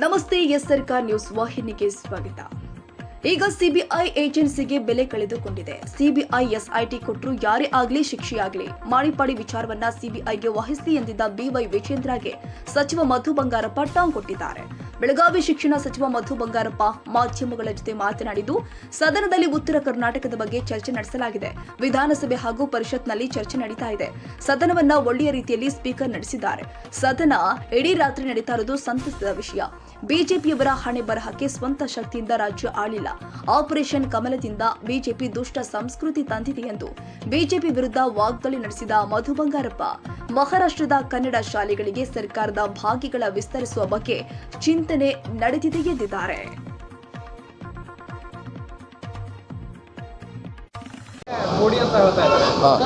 ನಮಸ್ತೆ, ಎಸ್ ಸರ್ಕಾರ್ ನ್ಯೂಸ್ ವಾಹಿನಿಗೆ ಸ್ವಾಗತ. ಈಗ ಸಿಬಿಐ ಏಜೆನ್ಸಿಗೆ ಬೆಲೆ ಕಳೆದುಕೊಂಡಿದೆ. ಸಿಬಿಐ ಎಸ್ಐಟಿ ಕೊಟ್ಟರು ಯಾರೇ ಆಗಲಿ ಶಿಕ್ಷೆಯಾಗಲಿ. ಮಾಡಿಪಾಡಿ ವಿಚಾರವನ್ನ ಸಿಬಿಐಗೆ ವಹಿಸಿ ಎಂದಿದ್ದ ಬಿವೈ ವಿಜೇಂದ್ರಗೆ ಸಚಿವ ಮಧು ಬಂಗಾರಪ್ಪ ಟಾಂಗ್ ಕೊಟ್ಟಿದ್ದಾರೆ. ಬೆಳಗಾವಿ ಶಿಕ್ಷಣ ಸಚಿವ ಮಧು ಬಂಗಾರಪ್ಪ ಮಾಧ್ಯಮಗಳ ಜೊತೆ ಮಾತನಾಡಿದ್ದು, ಸದನದಲ್ಲಿ ಉತ್ತರ ಕರ್ನಾಟಕದ ಬಗ್ಗೆ ಚರ್ಚೆ ನಡೆಸಲಾಗಿದೆ. ವಿಧಾನಸಭೆ ಹಾಗೂ ಪರಿಷತ್ನಲ್ಲಿ ಚರ್ಚೆ ನಡೀತಾ ಇದೆ. ಸದನವನ್ನ ಒಳ್ಳೆಯ ರೀತಿಯಲ್ಲಿ ಸ್ಪೀಕರ್ ನಡೆಸಿದ್ದಾರೆ. ಸದನ ಇಡೀ ರಾತ್ರಿ ನಡೀತಾ ಇರುವುದು ಸಂತಸದ ವಿಷಯ. ಬಿಜೆಪಿಯವರ ಹಣೆ ಬರಹಕ್ಕೆ ಸ್ವಂತ ಶಕ್ತಿಯಿಂದ ರಾಜ್ಯ ಆಳಿಲ್ಲ. ಆಪರೇಷನ್ ಕಮಲದಿಂದ ಬಿಜೆಪಿ ದುಷ್ಟ ಸಂಸ್ಕೃತಿ ತಂದಿದೆ ಎಂದು ಬಿಜೆಪಿ ವಿರುದ್ಧ ವಾಗ್ದಾಳಿ ನಡೆಸಿದ ಮಧು ಬಂಗಾರಪ್ಪ, ಮಹಾರಾಷ್ಟ್ರದ ಕನ್ನಡ ಶಾಲೆಗಳಿಗೆ ಸರ್ಕಾರದ ಭಾಗಿಗಳ ವಿಸ್ತರಿಸುವ ಬಗ್ಗೆ ಚಿಂತನೆ ನಡೆದಿದೆ ಎಂದಿದ್ದಾರೆ. ಮೋಡಿ ಅಂತ ಹೇಳ್ತಾ ಇದ್ದಾರೆ. ಹಾಂ.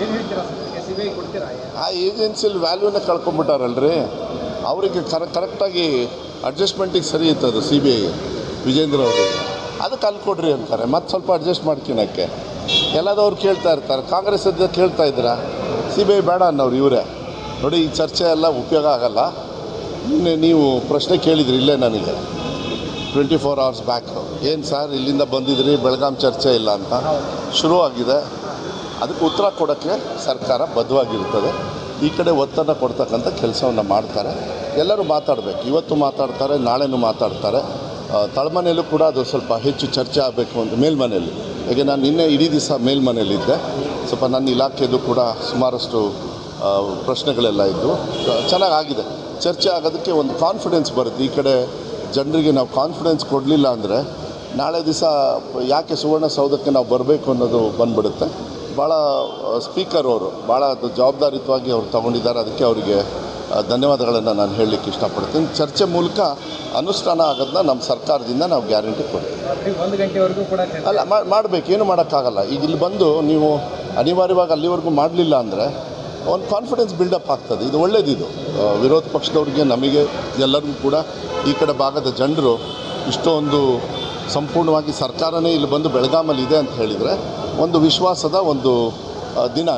ಏನು ಹೇಳ್ತೀರಾ ಸಿ ಬಿ ಕೊಡ್ತೀರಾ? ಆ ಏಜೆನ್ಸಿಲಿ ವ್ಯಾಲ್ಯೂನ ಕಳ್ಕೊಂಡ್ಬಿಟ್ಟಾರಲ್ರಿ? ಅವರಿಗೆ ಕರ ಕರೆಕ್ಟಾಗಿ ಅಡ್ಜಸ್ಟ್ಮೆಂಟಿಗೆ ಸರಿ ಇತ್ತದು ಸಿ ಬಿ ಐ ವಿಜೇಂದ್ರ ಅವರಿಗೆ. ಅದಕ್ಕೆ ಅಲ್ಲಿ ಕೊಡ್ರಿ ಅಂತಾರೆ. ಮತ್ತೆ ಸ್ವಲ್ಪ ಅಡ್ಜಸ್ಟ್ ಮಾಡ್ಕೊಳಕ್ಕೆ ಎಲ್ಲದವ್ರು ಕೇಳ್ತಾ ಇರ್ತಾರೆ. ಕಾಂಗ್ರೆಸ್ ಅದ ಕೇಳ್ತಾ ಇದ್ದೀರಾ? ಸಿ ಬಿ ಐ ಬೇಡ ಅನ್ನೋರು ಇವರೇ. ನೋಡಿ ಈ ಚರ್ಚೆ ಎಲ್ಲ ಉಪಯೋಗ ಆಗಲ್ಲ. ನೀವು ಪ್ರಶ್ನೆ ಕೇಳಿದ್ರಿ, ಇಲ್ಲೇ ನನಗೆ. ಟ್ವೆಂಟಿ ಫೋರ್ ಅವರ್ಸ್ ಬ್ಯಾಕ್ ಏನು ಸರ್ ಇಲ್ಲಿಂದ ಬಂದಿದ್ರಿ, ಬೆಳಗಾಂ ಚರ್ಚೆ ಇಲ್ಲ ಅಂತ. ಶುರುವಾಗಿದೆ ಅದಕ್ಕೆ ಉತ್ತರ ಕೊಡೋಕ್ಕೆ ಸರ್ಕಾರ ಬದ್ಧವಾಗಿರ್ತದೆ ಈ ಕಡೆ ಒತ್ತನ್ನು ಕೊಡ್ತಕ್ಕಂಥ ಕೆಲಸವನ್ನು ಮಾಡ್ತಾರೆ. ಎಲ್ಲರೂ ಮಾತಾಡಬೇಕು. ಇವತ್ತು ಮಾತಾಡ್ತಾರೆ, ನಾಳೆನೂ ಮಾತಾಡ್ತಾರೆ. ತಳಮನೆಯಲ್ಲೂ ಕೂಡ ಅದು ಸ್ವಲ್ಪ ಹೆಚ್ಚು ಚರ್ಚೆ ಆಗಬೇಕು ಅಂತ ಮೇಲ್ಮನೆಯಲ್ಲಿ. ಹೇಗೆ ನಾನು ನಿನ್ನೆ ಇಡೀ ದಿವಸ ಮೇಲ್ಮನೆಯಲ್ಲಿದ್ದೆ. ಸ್ವಲ್ಪ ನನ್ನ ಇಲಾಖೆದು ಕೂಡ ಸುಮಾರಷ್ಟು ಪ್ರಶ್ನೆಗಳೆಲ್ಲ ಇದ್ದವು ಚೆನ್ನಾಗಾಗಿದೆ. ಚರ್ಚೆ ಆಗೋದಕ್ಕೆ ಒಂದು ಕಾನ್ಫಿಡೆನ್ಸ್ ಬರುತ್ತೆ. ಈ ಕಡೆ ಜನರಿಗೆ ನಾವು ಕಾನ್ಫಿಡೆನ್ಸ್ ಕೊಡಲಿಲ್ಲ ಅಂದರೆ ನಾಳೆ ದಿವಸ ಯಾಕೆ ಸುವರ್ಣಸೌಧಕ್ಕೆ ನಾವು ಬರಬೇಕು ಅನ್ನೋದು ಬಂದ್ಬಿಡುತ್ತೆ. ಭಾಳ ಸ್ಪೀಕರ್ ಅವರು ಭಾಳ ಅದು ಜವಾಬ್ದಾರಿಯುತವಾಗಿ ಅವ್ರು ತಗೊಂಡಿದ್ದಾರೆ. ಅದಕ್ಕೆ ಅವರಿಗೆ ಧನ್ಯವಾದಗಳನ್ನು ನಾನು ಹೇಳಲಿಕ್ಕೆ ಇಷ್ಟಪಡ್ತೀನಿ. ಚರ್ಚೆ ಮೂಲಕ ಅನುಷ್ಠಾನ ಆಗೋದನ್ನ ನಮ್ಮ ಸರ್ಕಾರದಿಂದ ನಾವು ಗ್ಯಾರಂಟಿ ಕೊಡ್ತೀವಿ. ರಾತ್ರಿ ಒಂದು ಗಂಟೆವರೆಗೂ ಕೂಡ ಅಲ್ಲ ಮಾಡಬೇಕು. ಏನು ಮಾಡೋಕ್ಕಾಗಲ್ಲ. ಈಗ ಇಲ್ಲಿ ಬಂದು ನೀವು ಅನಿವಾರ್ಯವಾಗಿ ಅಲ್ಲಿವರೆಗೂ ಮಾಡಲಿಲ್ಲ ಅಂದರೆ ಒಂದು ಕಾನ್ಫಿಡೆನ್ಸ್ ಬಿಲ್ಡಪ್ ಆಗ್ತದೆ. ಇದು ಒಳ್ಳೇದಿದು ವಿರೋಧ ಪಕ್ಷದವ್ರಿಗೆ, ನಮಗೆ, ಎಲ್ಲರಿಗೂ ಕೂಡ ಈ ಕಡೆ ಭಾಗದ ಜನರು ಇಷ್ಟೊಂದು ಸಂಪೂರ್ಣವಾಗಿ ಸರ್ಕಾರನೇ ಇಲ್ಲಿ ಬಂದು ಬೆಳಗಾಮಲ್ಲಿ ಇದೆ ಅಂತ ಹೇಳಿದರೆ ಒಂದು ವಿಶ್ವಾಸದ ಒಂದು ದಿನ.